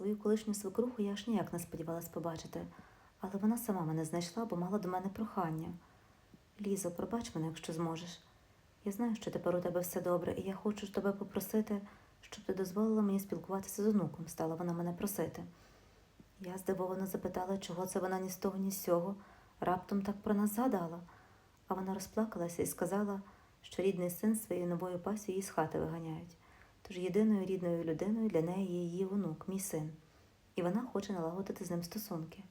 Свою колишню свекруху я аж ніяк не сподівалась побачити, але вона сама мене знайшла, бо мала до мене прохання. Лізо, пробач мене, якщо зможеш. Я знаю, що тепер у тебе все добре, і я хочу тебе попросити, щоб ти дозволила мені спілкуватися з онуком, стала вона мене просити. Я здивовано запитала, чого це вона ні з того, ні з сього, раптом так про нас згадала. А вона розплакалася і сказала, що рідний син своєю новою пасією з хати виганяють. Тож єдиною рідною людиною для неї є її онук, мій син, і вона хоче налагодити з ним стосунки.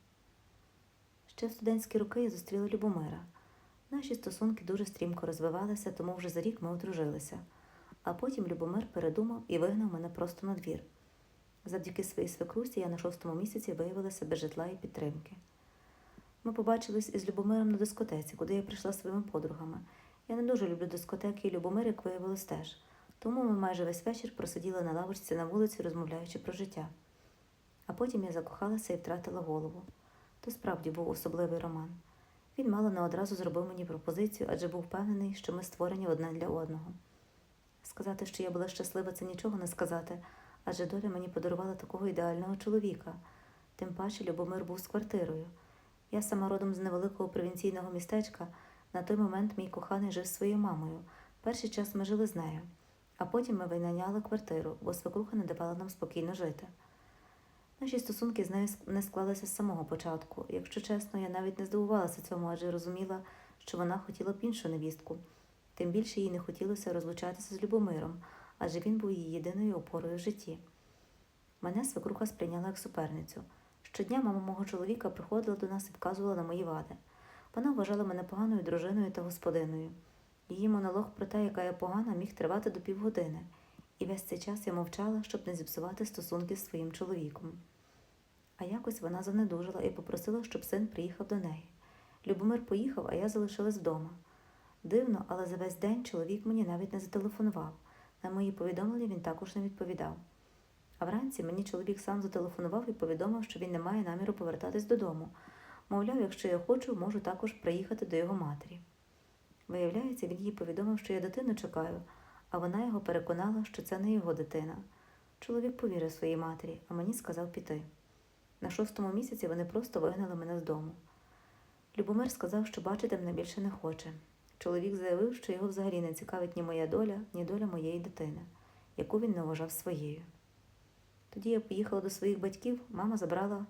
Ще в студентські роки я зустріла Любомира. Наші стосунки дуже стрімко розвивалися, тому вже за рік ми одружилися. А потім Любомир передумав і вигнав мене просто на двір. Завдяки своїй свекрусі я на шостому місяці виявилася без житла і підтримки. Ми побачились із Любомиром на дискотеці, куди я прийшла своїми подругами. Я не дуже люблю дискотеки, і Любомир, як виявилось, теж. Тому ми майже весь вечір просиділи на лавочці на вулиці, розмовляючи про життя. А потім я закохалася і втратила голову. То справді був особливий роман. Він мало не одразу зробив мені пропозицію, адже був впевнений, що ми створені одне для одного. Сказати, що я була щаслива, це нічого не сказати, адже доля мені подарувала такого ідеального чоловіка. Тим паче Любомир був з квартирою. Я сама родом з невеликого провінційного містечка. На той момент мій коханий жив зі своєю мамою. Перший час ми жили з нею, а потім ми винайняли квартиру, бо свекруха не давала нам спокійно жити. Наші стосунки з нею не склалися з самого початку. Якщо чесно, я навіть не здивувалася цьому, адже розуміла, що вона хотіла б іншу невістку. Тим більше їй не хотілося розлучатися з Любомиром, адже він був її єдиною опорою в житті. Мене свекруха сприйняла як суперницю. Щодня мама мого чоловіка приходила до нас і вказувала на мої вади. Вона вважала мене поганою дружиною та господиною. Її монолог про те, яка я погана, міг тривати до півгодини, і весь цей час я мовчала, щоб не зіпсувати стосунки з своїм чоловіком. А якось вона занедужила і попросила, щоб син приїхав до неї. Любомир поїхав, а я залишилась вдома. Дивно, але за весь день чоловік мені навіть не зателефонував. На мої повідомлення він також не відповідав. А вранці мені чоловік сам зателефонував і повідомив, що він не має наміру повертатись додому. Мовляв, якщо я хочу, можу також приїхати до його матері. Виявляється, він їй повідомив, що я дитину чекаю, а вона його переконала, що це не його дитина. Чоловік повірив своїй матері, а мені сказав піти. На шостому місяці вони просто вигнали мене з дому. Любомир сказав, що бачити мене більше не хоче. Чоловік заявив, що його взагалі не цікавить ні моя доля, ні доля моєї дитини, яку він не вважав своєю. Тоді я поїхала до своїх батьків, мама забрала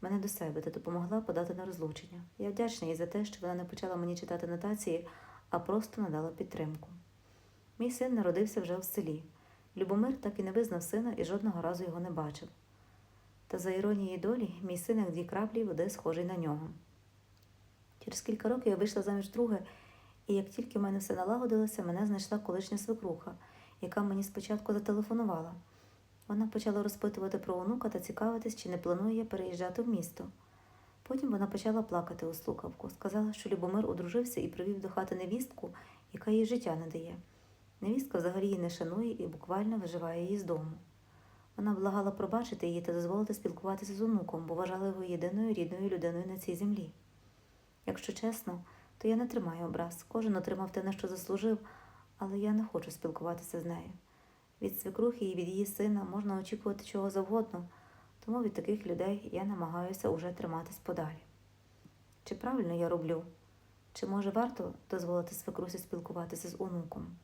мене до себе та допомогла подати на розлучення. Я вдячна їй за те, що вона не почала мені читати нотації, а просто надала підтримку. Мій син народився вже в селі. Любомир так і не визнав сина і жодного разу його не бачив. Та за іронією долі, мій син, як дві краплі води, схожий на нього. Через кілька років я вийшла заміж друге, і як тільки в мене все налагодилося, мене знайшла колишня свекруха, яка мені спочатку зателефонувала. Вона почала розпитувати про онука та цікавитись, чи не планує переїжджати в місто. Потім вона почала плакати у слухавку, сказала, що Любомир одружився і привів до хати невістку, яка їй життя не дає. Невістка взагалі її не шанує і буквально виживає її з дому. Вона благала пробачити її та дозволити спілкуватися з онуком, бо вважала його єдиною рідною людиною на цій землі. Якщо чесно, то я не тримаю образ. Кожен отримав те, на що заслужив, але я не хочу спілкуватися з нею. Від свекрухи і від її сина можна очікувати чого завгодно, тому від таких людей я намагаюся уже триматись подалі. Чи правильно я роблю? Чи може варто дозволити свекрусі спілкуватися з онуком?